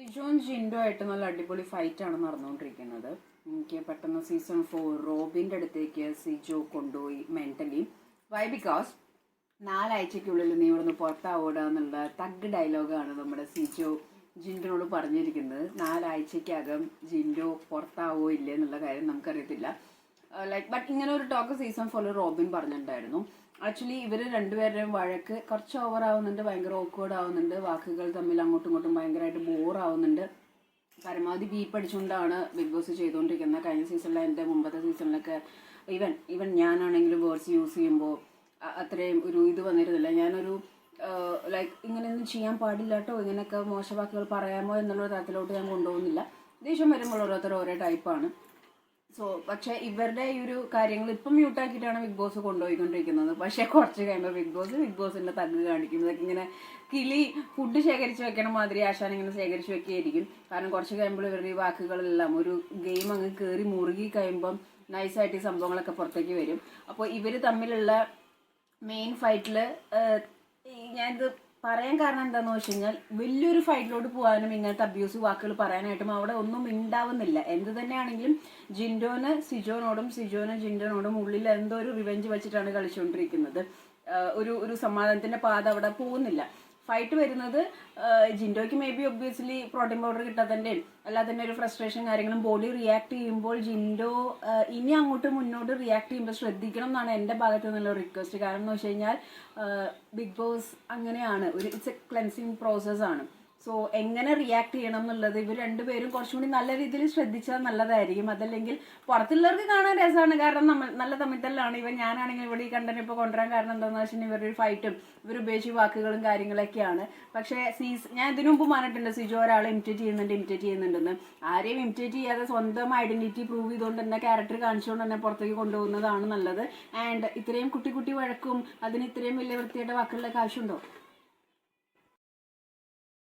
സിജോൻ ജിൻഡോ ആയിട്ട് നല്ല അടിപൊളി ഫൈറ്റ് ആണ് നടന്നുകൊണ്ടിരിക്കുന്നത്. എനിക്ക് പെട്ടെന്ന് സീസൺ ഫോർ റോബിന്റെ അടുത്തേക്ക് സിജോ കൊണ്ടുപോയി മെന്റലി വൈ ബിക്കോസ് നാലാഴ്ചയ്ക്കുള്ളിൽ നീ ഇവിടുന്ന് പുറത്താവൂടാ എന്നുള്ള തഗ് ഡയലോഗാണ് നമ്മുടെ സിജോ ജിൻഡോനോട് പറഞ്ഞിരിക്കുന്നത്. നാലാഴ്ചയ്ക്കകം ജിൻഡോ പുറത്താവോ ഇല്ലേ എന്നുള്ള കാര്യം നമുക്കറിയത്തില്ല. ലൈക്ക് ബട്ട് ഇങ്ങനെ ഒരു ടോക്ക് സീസൺ ഫോർ റോബിൻ പറഞ്ഞിട്ടുണ്ടായിരുന്നു. ആക്ച്വലി ഇവർ രണ്ടുപേരുടെയും വഴക്ക് കുറച്ച് ഓവർ ആവുന്നുണ്ട് ഭയങ്കര ഓക്വേർഡ് ആവുന്നുണ്ട്. വാക്കുകൾ തമ്മിൽ അങ്ങോട്ടും ഇങ്ങോട്ടും ഭയങ്കരമായിട്ട് ബോർ ആവുന്നുണ്ട്. പരമാവധി ബീപ്പ് അടിച്ചുകൊണ്ടാണ് ബിഗ് ബോസ് ചെയ്തുകൊണ്ടിരിക്കുന്നത്. കഴിഞ്ഞ സീസണിലെ എന്റെ മുമ്പത്തെ സീസണിലൊക്കെ ഈവൻ ഈവൻ ഞാനാണെങ്കിലും വേർഡ്സ് യൂസ് ചെയ്യുമ്പോൾ അത്രയും ഒരു ഇത് വന്നിരുന്നില്ല. ഞാനൊരു ലൈക്ക് ഇങ്ങനെയൊന്നും ചെയ്യാൻ പാടില്ല കേട്ടോ ഇങ്ങനെയൊക്കെ മോശവാക്കുകൾ പറയാമോ എന്നുള്ള തരത്തിലോട്ട് ഞാൻ കൊണ്ടുപോകുന്നില്ല. ദേഷ്യം വരുമ്പോൾ ഓരോരുത്തർ ഓരോ ടൈപ്പാണ് സോ പക്ഷെ ഇവരുടെ ഈ ഒരു കാര്യങ്ങൾ ഇപ്പം മ്യൂട്ടാക്കിയിട്ടാണ് ബിഗ് ബോസ് കൊണ്ടുപോയിക്കൊണ്ടിരിക്കുന്നത്. പക്ഷെ കുറച്ച് കഴിയുമ്പോൾ ബിഗ് ബോസ് ബിഗ് ബോസിന്റെ തഗ് കാണിക്കും. ഇങ്ങനെ കിളി ഫുഡ് ശേഖരിച്ച് വെക്കണ മാതിരി ആശാൻ ഇങ്ങനെ ശേഖരിച്ച് വെക്കുകയായിരിക്കും. കാരണം കുറച്ച് കഴിയുമ്പോൾ ഇവരുടെ ഈ വാക്കുകളെല്ലാം ഒരു ഗെയിം അങ്ങ് കയറി മുറുകി കഴിയുമ്പം നൈസായിട്ട് ഈ സംഭവങ്ങളൊക്കെ പുറത്തേക്ക് വരും. അപ്പോൾ ഇവർ തമ്മിലുള്ള മെയിൻ ഫൈറ്റിൽ ഞാനിത് പറയാൻ കാരണം എന്താണെന്ന് വെച്ച് കഴിഞ്ഞാൽ വലിയൊരു ഫൈറ്റിലോട്ട് പോകാനും ഇങ്ങനത്തെ അബ്യൂസ് വാക്കുകൾ പറയാനായിട്ടും അവിടെ ഒന്നും ഉണ്ടാവുന്നില്ല എന്ത് തന്നെയാണെങ്കിലും ജിൻഡോന് സിജോനോടും സിജോന് ജിൻഡോനോടും ഉള്ളിൽ എന്തോ ഒരു റിവെഞ്ച് വെച്ചിട്ടാണ് കളിച്ചുകൊണ്ടിരിക്കുന്നത്. ഒരു ഒരു സമാധാനത്തിന്റെ പാത അവിടെ പോകുന്നില്ല. ഫൈറ്റ് വരുന്നത് ജിൻഡോയ്ക്ക് may be obviously protein powder കിട്ടാത്തതിന്റെയും അല്ലാതെ തന്നെ ഒരു ഫ്രസ്ട്രേഷൻ കാര്യങ്ങളും ബോഡി റിയാക്ട് ചെയ്യുമ്പോൾ ജിൻഡോ ഇനി അങ്ങോട്ട് മുന്നോട്ട് റിയാക്ട് ചെയ്യുമ്പോൾ ശ്രദ്ധിക്കണം എന്നാണ് എന്റെ ഭാഗത്ത് നിന്നുള്ള റിക്വസ്റ്റ് കാരണം എന്ന് വെച്ച് കഴിഞ്ഞാൽ ബിഗ് ബോസ് അങ്ങനെയാണ്. ഒരു ഇറ്റ്സ് എ ക്ലെൻസിങ് പ്രോസസ്സാണ് സോ എങ്ങനെ റിയാക്ട് ചെയ്യണം എന്നുള്ളത് ഇവർ രണ്ടുപേരും കുറച്ചും കൂടി നല്ല രീതിയിൽ ശ്രദ്ധിച്ചാൽ നല്ലതായിരിക്കും. അതല്ലെങ്കിൽ പുറത്തുള്ളവർക്ക് കാണാൻ രസമാണ്. കാരണം നമ്മൾ നല്ല തമ്മിത്തല്ലാണ്. ഇവ ഞാനാണെങ്കിൽ ഇവിടെ ഈ കണ്ടന്റ് ഇപ്പോൾ കൊണ്ടുവരാൻ കാരണം എന്താണെന്ന് വെച്ചിട്ടുണ്ടെങ്കിൽ ഇവരുടെ ഫൈറ്റും ഇവർ ഉപയോഗിച്ച വാക്കുകളും കാര്യങ്ങളൊക്കെയാണ്. പക്ഷേ സീസ് ഞാൻ ഇതിനു മുമ്പ് പറഞ്ഞിട്ടുണ്ട് സിജോ ഒരാളെ ഇമിറ്റേറ്റ് ചെയ്യുന്നുണ്ട് ഇമിറ്റേറ്റ് ചെയ്യുന്നുണ്ടെന്ന്. ആരെയും ഇമിറ്റേറ്റ് ചെയ്യാതെ സ്വന്തം ഐഡന്റിറ്റി പ്രൂവ് ചെയ്തുകൊണ്ട് തന്നെ ക്യാരക്ടർ കാണിച്ചുകൊണ്ട് തന്നെ പുറത്തേക്ക് കൊണ്ടുപോകുന്നതാണ് നല്ലത്. ആൻഡ് ഇത്രയും കുട്ടി കുട്ടി വഴക്കും അതിന് ഇത്രയും വലിയ വൃത്തിയുടെ വാക്കുകളിലൊക്കെ ആവശ്യമുണ്ടോ?